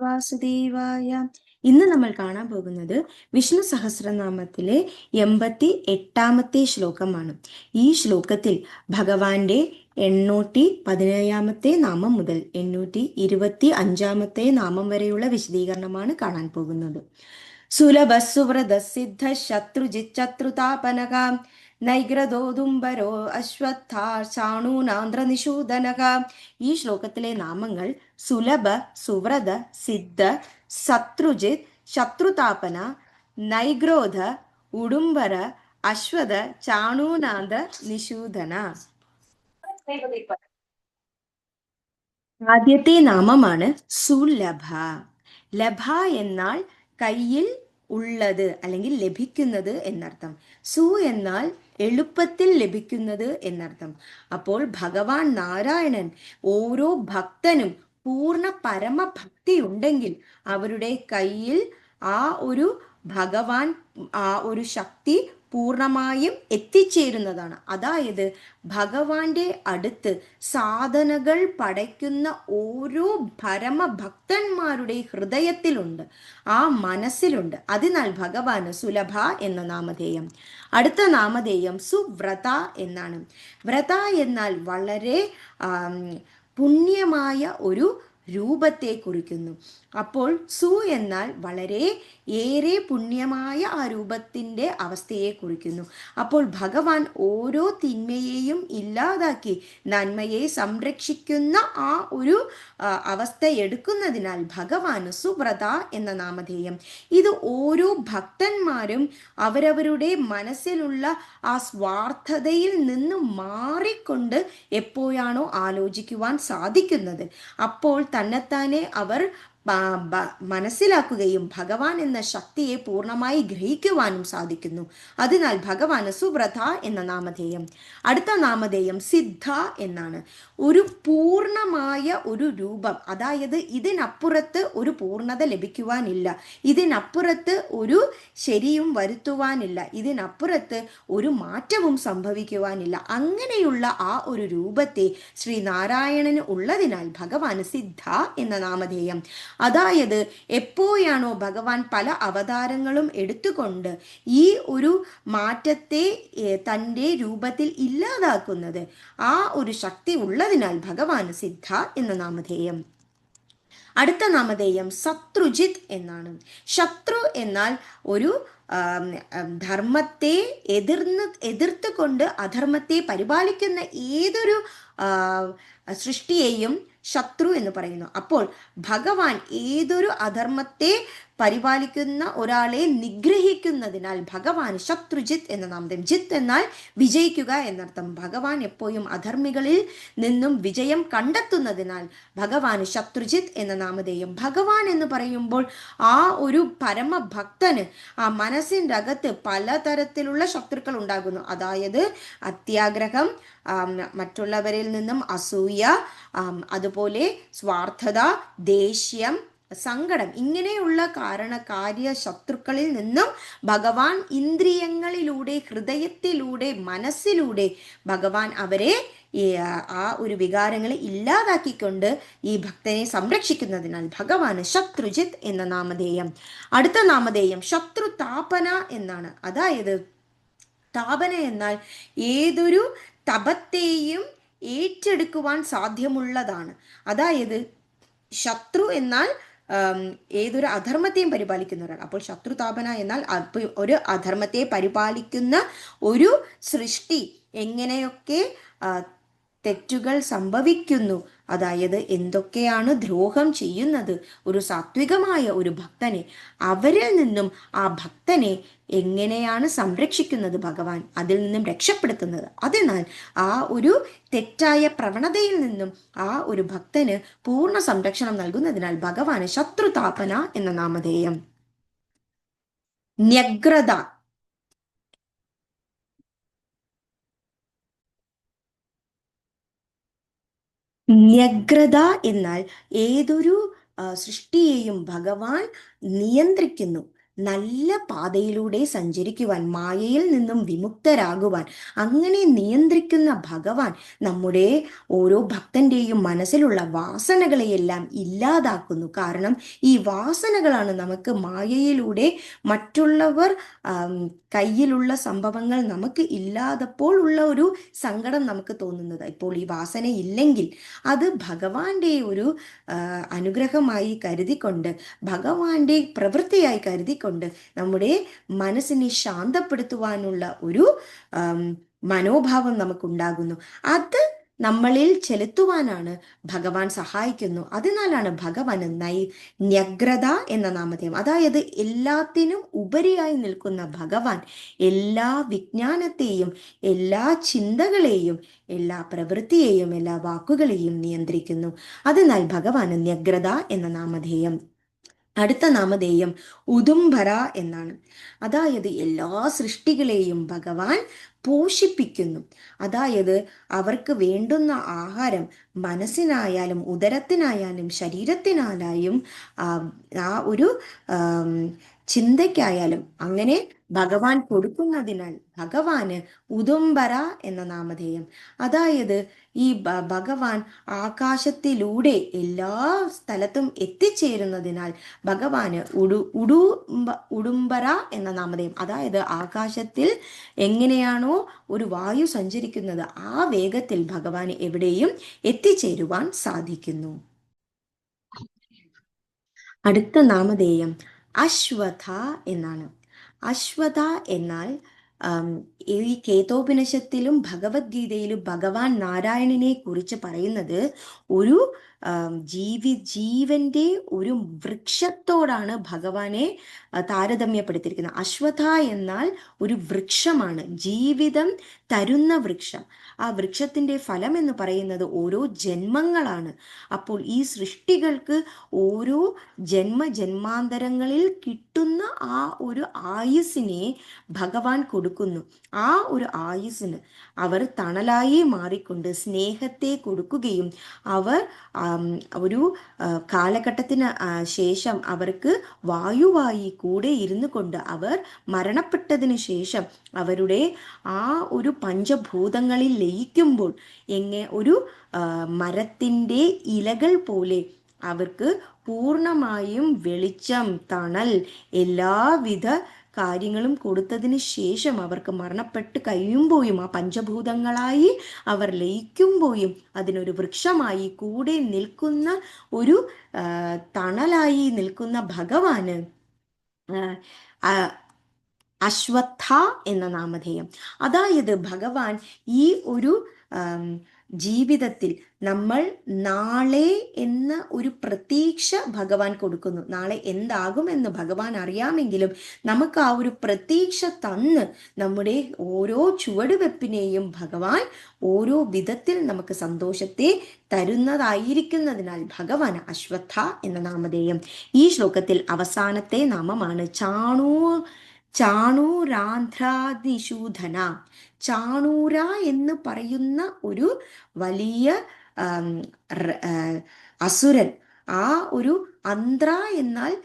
വാസുദേവായ. ഇന്ന് നമ്മൾ കാണാൻ പോകുന്നത് വിഷ്ണു സഹസ്രനാമത്തിലെ എൺപത്തി എട്ടാമത്തെ ശ്ലോകമാണ്. ഈ ശ്ലോകത്തിൽ ഭഗവാന്റെ എണ്ണൂറ്റി പതിനേഴാമത്തെ നാമം മുതൽ എണ്ണൂറ്റി ഇരുപത്തി അഞ്ചാമത്തെ നാമം വരെയുള്ള വിശദീകരണമാണ് കാണാൻ പോകുന്നത്. സുലഭ സുവ്രത സിദ്ധ ശത്രുജിത് ശത്രുതാപനകാം. നൈഗ്രദോദുംബരോ അശ്വത്ഥാണൂനാന്ധ്ര നിഷൂദനക ഈ ശ്ലോകത്തിലെ നാമങ്ങൾ സുലഭ സുവ്രത സിദ്ധ ശത്രുജിത് ശത്രുതാപന നൈഗ്രോധ ഉടുംബര അശ്വത ചാണൂനാന്ത നിഷൂദന. ആദ്യത്തെ നാമമാണ് സുലഭ. ലഭ എന്നാൽ കയ്യിൽ ഉള്ളത് അല്ലെങ്കിൽ ലഭിക്കുന്നത് എന്നർത്ഥം. സു എന്നാൽ എളുപ്പത്തിൽ ലഭിക്കുന്നത് എന്നർത്ഥം. അപ്പോൾ ഭഗവാൻ നാരായണൻ ഓരോ ഭക്തനും പൂർണ പരമഭക്തി ഉണ്ടെങ്കിൽ അവരുടെ കയ്യിൽ ആ ഒരു ഭഗവാൻ ആ ഒരു ശക്തി പൂർണമായും എത്തിച്ചേരുന്നതാണ്. അതായത് ഭഗവാന്റെ അടുത്ത് സാധനകൾ പടയ്ക്കുന്ന ഓരോ പരമഭക്തന്മാരുടെ ഹൃദയത്തിലുണ്ട്. ആ മനസ്സിലുണ്ട്. അതിനാൽ ഭഗവാന് സുലഭ എന്ന നാമധേയം. അടുത്ത നാമധേയം സുവ്രത എന്നാണ്. വ്രത എന്നാൽ വളരെ പുണ്യമായ ഒരു രൂപത്തെ കുറിക്കുന്നു. അപ്പോൾ സു എന്നാൽ വളരെ ഏറെ പുണ്യമായ ആ രൂപത്തിന്റെ അവസ്ഥയെ കുറിക്കുന്നു. അപ്പോൾ ഭഗവാൻ ഓരോ തിന്മയെയും ഇല്ലാതാക്കി നന്മയെ സംരക്ഷിക്കുന്ന ആ ഒരു അവസ്ഥ എടുക്കുന്നതിനാൽ ഭഗവാന് സുബ്രത എന്ന നാമധേയം. ഇത് ഓരോ ഭക്തന്മാരും അവരവരുടെ മനസ്സിലുള്ള ആ സ്വാർത്ഥതയിൽ നിന്ന് മാറിക്കൊണ്ട് എപ്പോഴാണോ ആലോചിക്കുവാൻ സാധിക്കുന്നത്. അപ്പോൾ തന്നെത്താനെ അവർ മനസ്സിലാക്കുകയും ഭഗവാൻ എന്ന ശക്തിയെ പൂർണമായി ഗ്രഹിക്കുവാനും സാധിക്കുന്നു. അതിനാൽ ഭഗവാന് സുബ്രത എന്ന നാമധേയം. അടുത്ത നാമധേയം സിദ്ധ എന്നാണ്. ഒരു പൂർണമായ ഒരു രൂപം അതായത് ഇതിനപ്പുറത്ത് ഒരു പൂർണത ലഭിക്കുവാനില്ല. ഇതിനപ്പുറത്ത് ഒരു ശരിയും വരുത്തുവാനില്ല. ഇതിനപ്പുറത്ത് ഒരു മാറ്റവും സംഭവിക്കുവാനില്ല. അങ്ങനെയുള്ള ആ ഒരു രൂപത്തെ ശ്രീനാരായണന് ഉള്ളതിനാൽ ഭഗവാന് സിദ്ധ എന്ന നാമധേയം. അതായത് എപ്പോഴാണോ ഭഗവാൻ പല അവതാരങ്ങളും എടുത്തുകൊണ്ട് ഈ ഒരു മാറ്റത്തെ തന്റെ രൂപത്തിൽ ഇല്ലാതാക്കുന്നത് ആ ഒരു ശക്തി ഉള്ളതിനാൽ ഭഗവാൻ സിദ്ധ എന്ന നാമധേയം. അടുത്ത നാമധേയം ശത്രുജിത് എന്നാണ്. ശത്രു എന്നാൽ ഒരു ധർമ്മത്തെ എതിർന്ന് എതിർത്തുകൊണ്ട് അധർമ്മത്തെ പരിപാലിക്കുന്ന ഏതൊരു സൃഷ്ടിയെയും ശത്രു എന്ന് പറയുന്നു. അപ്പോൾ ഭഗവാൻ ഏതൊരു അധർമ്മത്തെ പരിപാലിക്കുന്ന ഒരാളെ നിഗ്രഹിക്കുന്നതിനാൽ ഭഗവാൻ ശത്രുജിത്ത് എന്ന നാമം ജിത്ത് എന്നാൽ വിജയിക്കുക എന്നർത്ഥം. ഭഗവാൻ എപ്പോഴും അധർമ്മികളിൽ നിന്നും വിജയം കണ്ടെത്തുന്നതിനാൽ ഭഗവാൻ ശത്രുജിത്ത് എന്ന നാമധേയം. ഭഗവാൻ എന്ന് പറയുമ്പോൾ ആ ഒരു പരമഭക്തന് ആ മനസ്സിന്റെ അകത്ത് പലതരത്തിലുള്ള ശത്രുക്കൾ ഉണ്ടാകുന്നു. അതായത് അത്യാഗ്രഹം മറ്റുള്ളവരിൽ നിന്നും അസൂയ അതുപോലെ സ്വാർത്ഥത ദേഷ്യം സങ്കടം. ഇങ്ങനെയുള്ള കാരണകാര്യ ശത്രുക്കളിൽ നിന്നും ഭഗവാൻ ഇന്ദ്രിയങ്ങളിലൂടെ ഹൃദയത്തിലൂടെ മനസ്സിലൂടെ ഭഗവാൻ അവരെ ആ ഒരു വികാരങ്ങളെ ഇല്ലാതാക്കിക്കൊണ്ട് ഈ ഭക്തനെ സംരക്ഷിക്കുന്നതിനാൽ ഭഗവാന് ശത്രുജിത് എന്ന നാമധേയം. അടുത്ത നാമധേയം ശത്രു താപന എന്നാണ്. അതായത് താപന എന്നാൽ ഏതൊരു തപത്തെയും ഏറ്റെടുക്കുവാൻ സാധ്യമുള്ളതാണ്. അതായത് ശത്രു എന്നാൽ ഏതൊരു അധർമ്മത്തെയും പരിപാലിക്കുന്ന ഒരാൾ. അപ്പോൾ ശത്രുതാപന എന്നാൽ ഒരു അധർമ്മത്തെ പരിപാലിക്കുന്ന ഒരു സൃഷ്ടി എങ്ങനെയൊക്കെ തെറ്റുകൾ സംഭവിക്കുന്നു. അതായത് എന്തൊക്കെയാണ് ദ്രോഹം ചെയ്യുന്നത്? ഒരു സാത്വികമായ ഒരു ഭക്തനെ അവരിൽ നിന്നും ആ ഭക്തനെ എങ്ങനെയാണ് സംരക്ഷിക്കുന്നത് ഭഗവാൻ? അതിൽ നിന്നും രക്ഷപ്പെടുത്തുന്നത്. അതിനാൽ ആ ഒരു തെറ്റായ പ്രവണതയിൽ നിന്നും ആ ഒരു ഭക്തന് പൂർണ സംരക്ഷണം നൽകുന്നതിനാൽ ഭഗവാന് ശത്രുതാപന എന്ന നാമധേയം. ന്യഗ്രത എന്നാൽ ഏതൊരു സൃഷ്ടിയെയും ഭഗവാൻ നിയന്ത്രിക്കുന്നു. നല്ല പാതയിലൂടെ സഞ്ചരിക്കുവാൻ മായയിൽ നിന്നും വിമുക്തരാകുവാൻ അങ്ങനെ നിയന്ത്രിക്കുന്ന ഭഗവാൻ നമ്മുടെ ഓരോ ഭക്തന്റെയും മനസ്സിലുള്ള വാസനകളെയെല്ലാം ഇല്ലാതാക്കുന്നു. കാരണം ഈ വാസനകളാണ് നമുക്ക് മായയിലൂടെ മറ്റുള്ളവർ കയ്യിലുള്ള സംഭവങ്ങൾ നമുക്ക് ഇല്ലാതപ്പോൾ ഉള്ള ഒരു സങ്കടം നമുക്ക് തോന്നുന്നത്. ഇപ്പോൾ ഈ വാസന ഇല്ലെങ്കിൽ അത് ഭഗവാന്റെ ഒരു അനുഗ്രഹമായി കരുതിക്കൊണ്ട് ഭഗവാന്റെ പ്രവൃത്തിയായി കരുതിക്കൊണ്ട് നമ്മുടെ മനസ്സിനെ ശാന്തപ്പെടുത്തുവാനുള്ള ഒരു മനോഭാവം നമുക്കുണ്ടാകുന്നു. അത് നമ്മളിൽ ചെലുത്തുവാനാണ് ഭഗവാൻ സഹായിക്കുന്നു. അതിനാലാണ് ഭഗവാന് നൈ ന്യഗ്രത എന്ന നാമധേയം. അതായത് എല്ലാത്തിനും ഉപരിയായി നിൽക്കുന്ന ഭഗവാൻ എല്ലാ വിജ്ഞാനത്തെയും എല്ലാ ചിന്തകളെയും എല്ലാ പ്രവൃത്തിയെയും എല്ലാ വാക്കുകളെയും നിയന്ത്രിക്കുന്നു. അതിനാൽ ഭഗവാന് ന്യഗ്രത എന്ന നാമധേയം. അടുത്ത നാമധേയം ഉദുംബര എന്നാണ്. അതായത് എല്ലാ സൃഷ്ടികളെയും ഭഗവാൻ പോഷിപ്പിക്കുന്നു. അതായത് അവർക്ക് വേണ്ടുന്ന ആഹാരം മനസ്സിനായാലും ഉദരത്തിനായാലും ശരീരത്തിനായാലും ആ ഒരു ചിന്തയ്ക്കായാലും അങ്ങനെ ഭഗവാൻ കൊടുക്കുന്നതിനാൽ ഭഗവാന് ഉദുംബര എന്ന നാമധേയം. അതായത് ഈ ഭഗവാൻ ആകാശത്തിലൂടെ എല്ലാ സ്ഥലത്തും എത്തിച്ചേരുന്നതിനാൽ ഭഗവാന് ഉടു ഉടു ഉടുംബര എന്ന നാമധേയം. അതായത് ആകാശത്തിൽ എങ്ങനെയാണോ ഒരു വായു സഞ്ചരിക്കുന്നത് ആ വേഗത്തിൽ ഭഗവാന് എവിടെയും എത്തിച്ചേരുവാൻ സാധിക്കുന്നു. അടുത്ത നാമധേയം അശ്വഥ എന്നാണ്. അശ്വഥ എന്നാൽ ഈ കേതോപനിഷത്തിലും ഭഗവത്ഗീതയിലും ഭഗവാൻ നാരായണനെ കുറിച്ച് പറയുന്നത് ഒരു ജീവി ജീവന്റെ ഒരു വൃക്ഷത്തോടാണ് ഭഗവാനെ താരതമ്യപ്പെടുത്തിയിരിക്കുന്നത്. അശ്വഥ എന്നാൽ ഒരു വൃക്ഷമാണ്. ജീവിതം തരുന്ന വൃക്ഷം. ആ വൃക്ഷത്തിന്റെ ഫലം എന്ന് പറയുന്നത് ഓരോ ജന്മങ്ങളാണ്. അപ്പോൾ ഈ സൃഷ്ടികൾക്ക് ഓരോ ജന്മ ജന്മാന്തരങ്ങളിൽ കിട്ടുന്ന ആ ഒരു ആയുസിനെ ഭഗവാൻ കൊടുക്കുന്നു. ആ ഒരു ആയുസിന് അവർ തണലായി മാറിക്കൊണ്ട് സ്നേഹത്തെ കൊടുക്കുകയും അവർ ഒരു കാലഘട്ടത്തിന് ശേഷം അവർക്ക് വായുവായി കൂടെ ഇരുന്നു കൊണ്ട് അവർ മരണപ്പെട്ടതിന് ശേഷം അവരുടെ ആ ഒരു പഞ്ചഭൂതങ്ങളിൽ ലയിക്കുമ്പോൾ എങ്ങനെ ഒരു മരത്തിന്റെ ഇലകൾ പോലെ അവർക്ക് പൂർണമായും വെളിച്ചം തണൽ എല്ലാവിധ കാര്യങ്ങളും കൊടുത്തതിന് ശേഷം അവർക്ക് മരണപ്പെട്ട് കഴിയുമ്പോഴും ആ പഞ്ചഭൂതങ്ങളായി അവർ ലയിക്കുമ്പോഴും അതിനൊരു വൃക്ഷമായി കൂടെ നിൽക്കുന്ന ഒരു തണലായി നിൽക്കുന്ന ഭഗവാന് അശ്വത്ഥ എന്ന നാമധേയം. അതായത് ഭഗവാൻ ഈ ഒരു ജീവിതത്തിൽ നമ്മൾ നാളെ എന്ന ഒരു പ്രതീക്ഷ ഭഗവാൻ കൊടുക്കുന്നു. നാളെ എന്താകുമെന്ന് ഭഗവാൻ അറിയാമെങ്കിലും നമുക്ക് ആ ഒരു പ്രതീക്ഷ തന്ന് നമ്മുടെ ഓരോ ചുവടുവെപ്പിനെയും ഭഗവാൻ ഓരോ വിധത്തിൽ നമുക്ക് സന്തോഷത്തെ തരുന്നതായിരിക്കുന്നതിനാൽ ഭഗവാൻ അശ്വത്ഥ എന്ന നാമധേയം ഈ ശ്ലോകത്തിൽ അവസാനത്തെ നാമമാണ് ചാണൂ ചാണൂരാന്ധ്രാതിശൂധന ചാണൂര എന്ന് പറയുന്ന ഒരു വലിയ അസുരൻ. ആ ഒരു അന്ത്ര എന്നാൽ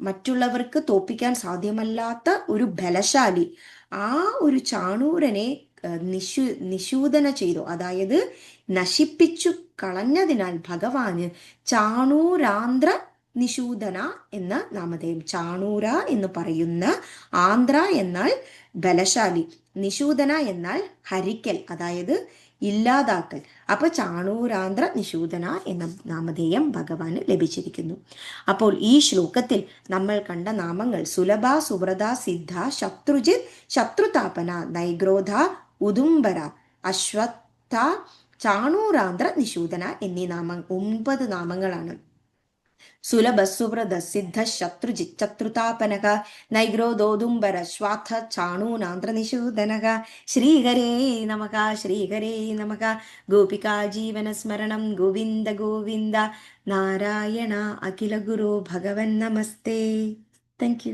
മറ്റുള്ളവർക്ക് തോപ്പിക്കാൻ സാധ്യമല്ലാത്ത ഒരു ബലശാലി. ആ ഒരു ചാണൂരനെ നിശു നിശൂദന ചെയ്തു. അതായത് നശിപ്പിച്ചു കളഞ്ഞതിനാൽ ഭഗവാന് ചാണൂരാന്ധ്ര നിശൂദന എന്ന നാമധേയം. ചാണൂര എന്ന് പറയുന്ന ആന്ധ്ര എന്നാൽ ബലശാലി. നിശൂദന എന്നാൽ ഹരിക്കൽ അതായത് ഇല്ലാതാക്കൽ. അപ്പൊ ചാണൂരാന്ധ്ര നിശൂദന എന്ന നാമധേയം ഭഗവാന് ലഭിച്ചിരിക്കുന്നു. അപ്പോൾ ഈ ശ്ലോകത്തിൽ നമ്മൾ കണ്ട നാമങ്ങൾ സുലഭ സുബ്രത സിദ്ധ ശത്രുജിത് ശത്രുതാപന നൈഗ്രോധ ഉദുംബര അശ്വത്ഥ ചാണൂരാന്ധ്ര നിശൂദന എന്നീ നാമ ഒമ്പത് നാമങ്ങളാണ്. ಸುಲಭ ಸುವೃದ ಸಿದ್ಧ ಶತ್ರು ಜಿಚ್ಚತ್ರುತಾಪನಗ ನೈಗ್ರೋ ದೋದುಂಬರ ಶ್ವಾಥ ಚಾಣೂನಾಂದ್ರ ನಿಷೂದನಗ ಶ್ರೀಗರೇ ನಮಗ ಶ್ರೀಗರೇ ನಮಗ ಗೋಪಿಕಾ ಜೀವನ ಸ್ಮರಣಂ ಗೋವಿಂದ ಗೋವಿಂದ ನಾರಾಯಣ ಅಖಿಲ ಗುರು ಭಗವನ್ ನಮಸ್ತೆ ಥ್ಯಾಂಕ್ ಯು